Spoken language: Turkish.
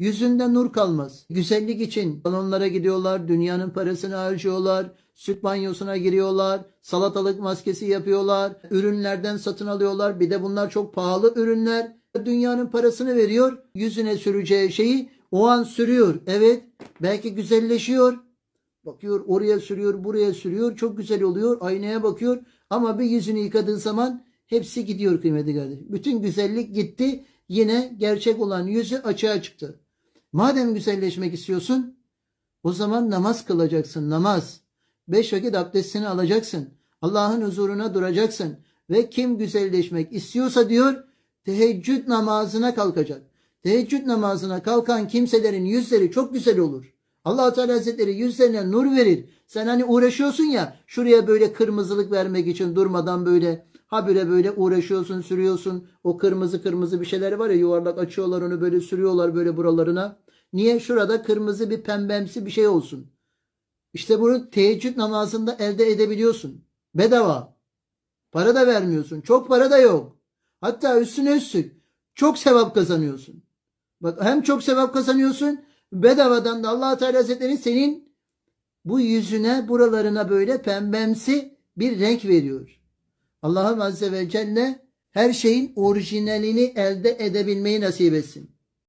Yüzünde nur kalmaz. Güzellik için salonlara gidiyorlar, dünyanın parasını harcıyorlar, süt banyosuna giriyorlar, salatalık maskesi yapıyorlar, ürünlerden satın alıyorlar. Bir de bunlar çok pahalı ürünler. Dünyanın parasını veriyor, yüzüne süreceği şeyi o an sürüyor. Evet, belki güzelleşiyor. Bakıyor oraya sürüyor, buraya sürüyor. Çok güzel oluyor. Aynaya bakıyor. Ama bir yüzünü yıkadığı zaman hepsi gidiyor kıymetli kardeşim. Bütün güzellik gitti. Yine gerçek olan yüzü açığa çıktı. Madem güzelleşmek istiyorsun o zaman namaz kılacaksın. Namaz. Beş vakit abdestini alacaksın. Allah'ın huzuruna duracaksın. Ve kim güzelleşmek istiyorsa diyor teheccüd namazına kalkacak. Teheccüd namazına kalkan kimselerin yüzleri çok güzel olur. allah Teala Hazretleri yüzlerine nur verir. Sen hani uğraşıyorsun ya şuraya böyle kırmızılık vermek için durmadan böyle habire böyle uğraşıyorsun sürüyorsun. O kırmızı kırmızı bir şeyler var ya yuvarlak açıyorlar onu böyle sürüyorlar böyle buralarına. Niye? Şurada kırmızı bir pembemsi bir şey olsun. İşte bunu teheccüd namazında elde edebiliyorsun. Bedava. Para da vermiyorsun. Çok para da yok. Hatta üstüne üstlük çok sevap kazanıyorsun. Bak hem çok sevap kazanıyorsun bedavadan da allah Teala Hazretleri senin bu yüzüne buralarına böyle pembemsi bir renk veriyor. Allah'ım Azze ve Celle her şeyin orijinalini elde edebilmeyi nasip etsin.